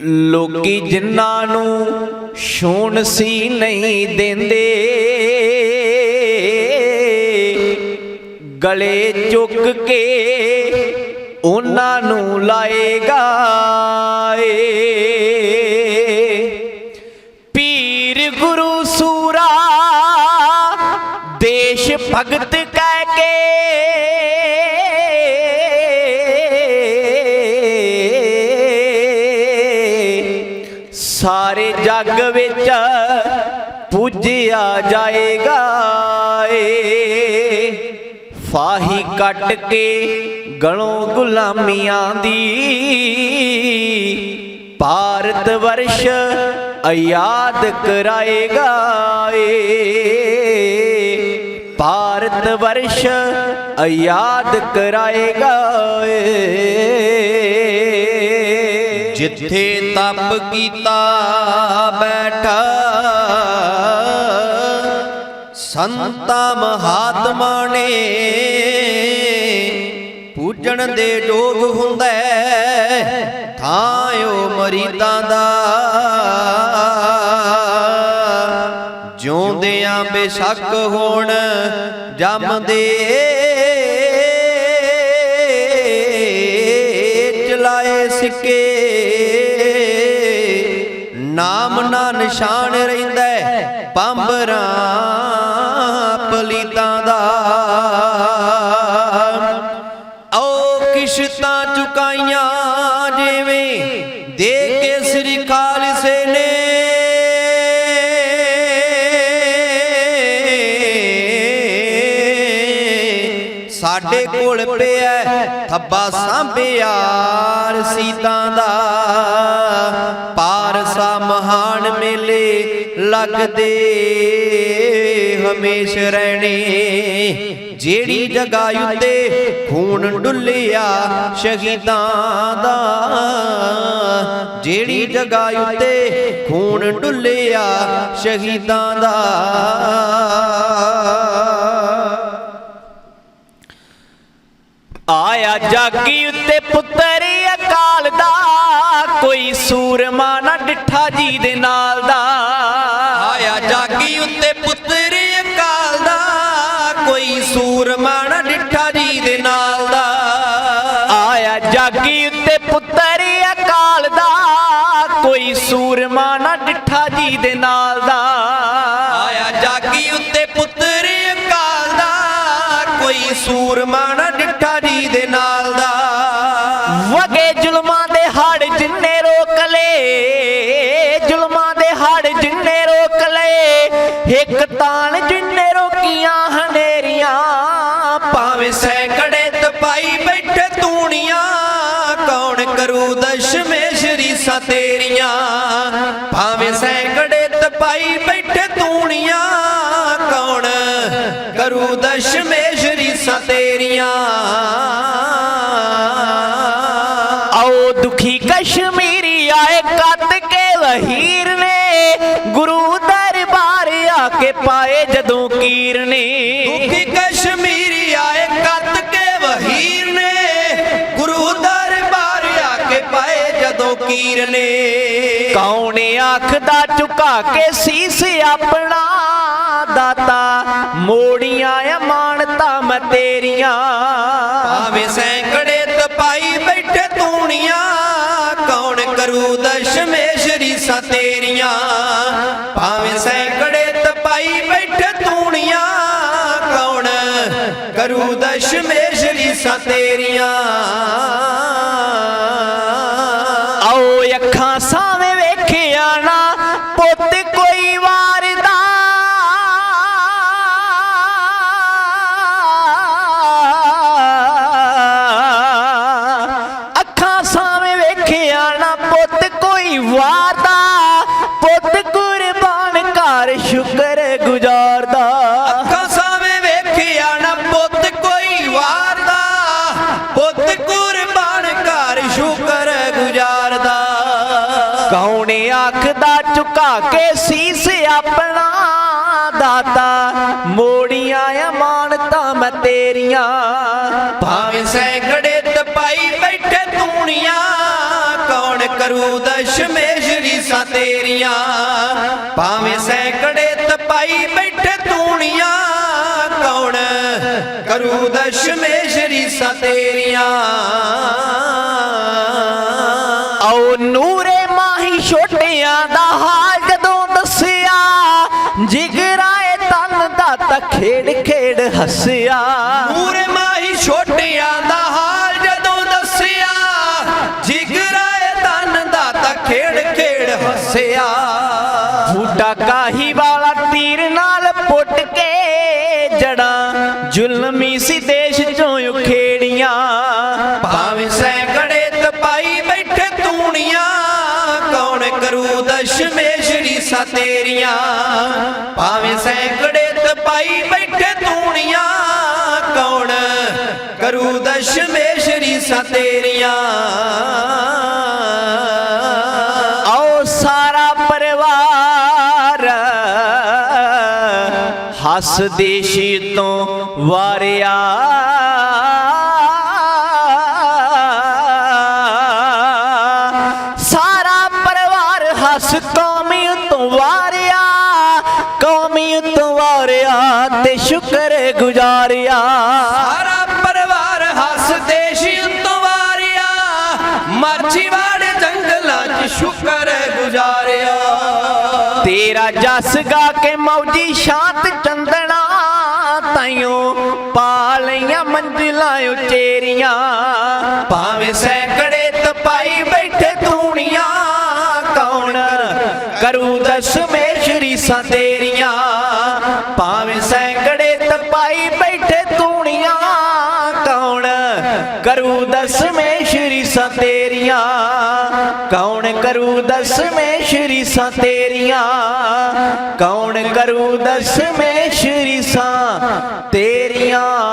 ਲੋਕੀ ਜਿਨ੍ਹਾਂ ਨੂੰ ਛੂਣ ਸੀ ਨਹੀਂ ਦਿੰਦੇ। ਗਲੇ ਚੁੱਕ ਕੇ ਉਹਨਾਂ ਨੂੰ ਲਾਏਗਾ ਪੀਰ ਗੁਰੂ ਸੂਰਾ, ਦੇਸ਼ ਭਗਤ ਸਾਰੇ ਜੱਗ ਵਿੱਚ ਪੂਜਿਆ ਜਾਏਗਾ ਏ। ਫਾਹੀ ਕੱਟ ਕੇ ਗਲੋਂ ਗੁਲਾਮੀਆਂ ਦੀ। ਭਾਰਤ ਵਰਸ਼ ਆਯਾਦ ਕਰਾਏਗਾ ਏ। ਭਾਰਤ ਵਰਸ਼ ਆਯਾਦ ਕਰਾਏਗਾ ਏ। ਜਿੱਥੇ ਤਪ ਕੀਤਾ ਬੈਠਾ। ਸੰਤਾ ਮਹਾਤਮਾ ਨੇ ਪੂਜਣ ਦੇ ਯੋਗ ਹੁੰਦਾ। ਹੈ, ਥਾਂ ਓ ਮਰੀਦਾਂ ਦਾ। ਜਿਉਂਦਿਆਂ ਬੇਸ਼ੱਕ ਹੋਣ ਜੰਮਦੇ ਚਲਾਏ ਸਿੱਕੇ। ਨਾਮ ਨਾ ਨਿਸ਼ਾਨ ਰਹਿੰਦਾ ਹੈ। ਪੰਬਰਾਂ ਪਲੀਤਾਂ ਦਾ। ਓ ਕਿਸ਼ਤਾਂ ਚੁਕਾਈਆਂ ਜਿਵੇਂ ਦੇ ਕੇ ਸ੍ਰੀ ਖਾਲਸੇ ਨੇ। ਸਾਡੇ ਕੋਲ ਪਿਆ ਥੱਬਾ ਸਾਂਭਿਆਰ ਸੀਤਾਂ ਦਾ। ਮੇਲੇ ਲੱਗਦੇ ਹਮੇਸ਼ ਰਹਿਣੇ। ਜਿਹੜੀ ਜਗ੍ਹਾ ਉੱਤੇ ਖੂਨ ਡੁੱਲਿਆ ਸ਼ਹੀਦਾਂ ਦਾ, ਜਿਹੜੀ ਜਗ੍ਹਾ ਉੱਤੇ ਖੂਨ ਡੁੱਲਿਆ ਸ਼ਹੀਦਾਂ ਦਾ। ਆਇਆ ਜਾਗੀ ਉੱਤੇ ਪੁੱਤਰ ਅਕਾਲ ਦਾ, ਕੋਈ ਸੂਰਮਾ ਡਿੱਠਾ ਜੀ ਦੇ ਨਾਲ ਦਾ। ਆਇਆ ਜਾਗੀ ਉੱਤੇ ਪੁੱਤਰ ਅਕਾਲ ਦਾ। ਕੋਈ ਸੂਰਮਾ ਨਾ ਡਿੱਠਾ ਜੀ ਦੇ ਨਾਲ ਦਾ। ਆਇਆ ਜਾਗੀ ਉੱਤੇ ਪੁੱਤਰ ਅਕਾਲ ਦਾ। ਕੋਈ ਸੂਰਮਾ ਨਾ ਡਿੱਠਾ ਜੀ ਦੇ ਨਾਲ ਦਾ। ਆਇਆ ਜਾਗੀ ਉੱਤੇ ਪੁੱਤਰ ਅਕਾਲ ਦਾ। ਕੋਈ ਸੂਰਮਾ ਨਾ ਡਿੱਠਾ ਜੀ ਦੇ ਨਾਲ ਦਾ। ਵਗੇ ਜ਼ੁਲਮਾਂ ਦੇ ਹੜ ਜਿੰਨੇ ਰੋਕ ਲਏ ਇੱਕ ਤਾਣ ਜਿੰਨੇ ਰੋਕੀਆਂ ਹਨੇਰੀਆਂ, ਭਾਵੇਂ ਸੈਂਕੜੇ ਤਪਾਈ ਬੈਠੇ ਤੂਣੀਆਂ, ਕੌਣ ਕਰੂ ਦਸ਼ਮੇਸ਼ ਰੀਸਾਂ ਤੇਰੀਆਂ ਭਾਵੇਂ ਸੈਂਕੜੇ ਤਪਾਈ ਬੈਠੇ ਤੂਣੀਆਂ, ਕੌਣ ਕਰੂ ਦਸ਼ਮੇਸ਼ਰੀ ਰੀਸਾਂ ਤੇਰੀਆਂ ਕੀਰ ਨੇ। ਕੌਣ ਆਖਦਾ ਝੁਕਾ ਕੇ ਸੀਸ ਆਪਣਾ ਦਾਤਾ? ਮੋੜੀਆਂ ਅਮਾਨਤਾਂ ਮੈਂ ਤੇਰੀਆਂ। ਭਾਵੇਂ ਸੈਂਕੜੇ ਤਪਾਈ ਬੈਠੇ ਤੂਣੀਆਂ ਕੌਣ ਕਰੂ ਦਸ਼ਮੇਸ਼ ਰੀਸਾਂ ਤੇਰੀਆਂ? ਭਾਵੇਂ ਸੈਂਕੜੇ ਤਪਾਈ ਬੈਠੇ ਤੂਣੀਆਂ ਕੌਣ ਕਰੂ ਦਸ਼ਮੇਸ਼ ਰੀਸਾਂ ਤੇਰੀਆਂ? ਕਰ ਸ਼ੁਕਰ ਗੁਜ਼ਾਰਦਾ ਅੱਖਾਂ ਸਾਵੇਂ ਵੇਖਿਆ ਨਾ ਪੁੱਤ ਕੋਈ ਵਾਰਦਾ ਪੁੱਤ ਕੁਰਬਾਨ ਕਰ ਸ਼ੁਕਰ ਗੁਜ਼ਾਰਦਾ ਕੌਣ ਆਖਦਾ ਝੁਕਾ ਕੇ ਸੀਸ ਆਪਣਾ ਦਾਤਾ? ਮੋੜੀਆਂ ਅਮਾਨਤਾਂ ਮੈਂ ਤੇਰੀਆਂ। ਭਾਵੇਂ ਸੈਂਕੜੇ ਤਪਾਈ ਬੈਠੇ ਤੂਣੀਆਂ। ਕੌਣ ਕਰੂ ਦਸ਼ਮੇਸ਼ ਰੀਸਾਂ ਤੇਰੀਆਂ? ਭਾਵੇਂ ਸੈਂਕੜੇ ਤਪਾਈ ਬੈਠੇ ਤੂਣੀਆਂ, ਕੌਣ ਕਰੂ ਦਸ਼ਮੇਸ਼ ਰੀਸਾਂ ਤੇਰੀਆਂ? ਆਓ ਨੂਰੇ ਮਾਹੀ ਛੋਟਿਆਂ ਦਾ ਹਾਲ ਜਦੋਂ ਦੱਸਿਆ, ਜਿਗਰਾਏ ਤਨ ਦਾ ਤਾਂ ਖੇੜ ਖੇੜ ਹੱਸਿਆ। ਖੇੜ ਬੂਟਾ ਕਾਹੀ ਵਾਲਾ ਤੀਰ ਨਾਲ ਪੁੱਟ ਕੇ ਜੜਾਂ, ਜ਼ੁਲਮੀ ਸੀ ਦੇਸ਼ ਚੋਂ ਉਖੇੜੀਆਂ। ਭਾਵੇਂ ਸੈਂਕੜੇ ਤਪਾਈ ਬੈਠੇ ਤੂਣੀਆਂ, ਕੌਣ ਕਰੂ ਦਸ਼ਮੇਸ਼ ਰੀਸਾਂ ਤੇਰੀਆਂ ਭਾਵੇਂ ਸੈਂਕੜੇ ਤਪਾਈ ਬੈਠੇ ਤੂਣੀਆਂ, ਕੌਣ ਕਰੂ ਦਸ਼ਮੇਸ਼ ਰੀਸਾਂ ਤੇਰੀਆਂ ਹੱਸ ਦੇਸ਼ੀ ਤੋਂ ਵਾਰਿਆ। ਸਾਰਾ ਪਰਿਵਾਰ ਹੱਸ ਕੌਮੀ ਤੋਂ ਵਾਰਿਆ ਕੌਮੀ ਤੋਂ ਵਾਰਿਆ ਤੇ ਸ਼ੁਕਰ ਗੁਜ਼ਾਰਿਆ। ਸਾਰਾ ਪਰਿਵਾਰ ਹੱਸ ਦੇਸ਼ੀ ਤੋਂ ਵਾਰਿਆ ਮਰਚੀ ਵਾੜੇ ਜੰਗਲਾਂ 'ਚ ਸ਼ੁਕਰ ਗੁਜ਼ਾਰਿਆ। ਤੇਰਾ ਜਸ ਗਾ ਕੇ ਮੌਜੀ ਸ਼ਾਂਤ ਚੰਦਣਾ ਤਾਈਓ ਪਾ ਲਈਆਂ ਮੰਜ਼ਿਲਾਂ ਉਚੇਰੀਆਂ। ਭਾਵੇਂ ਸੈਂਕੜੇ ਤਪਾਈ ਬੈਠੇ ਤੂਣੀਆਂ, ਕੌਣ ਕਰੂ ਦਸ਼ਮੇਸ਼ ਰੀਸਾਂ ਤੇਰੀਆਂ ਭਾਵੇਂ ਸੈਂਕੜੇ ਤਪਾਈ ਬੈਠੇ ਤੂਣੀਆਂ, ਕੌਣ ਕਰੂ ਦਸ਼ਮੇਸ਼ ਰੀਸਾਂ ਤੇਰੀਆਂ ਕਰੂ ਦਸ਼ਮੇਸ਼ ਸ਼ਰੀਸਾਂ ਤੇਰੀਆਂ? ਕੌਣ ਕਰੂ ਦਸ਼ਮੇਸ਼ ਸ਼ਰੀਸਾਂ ਤੇਰੀਆਂ?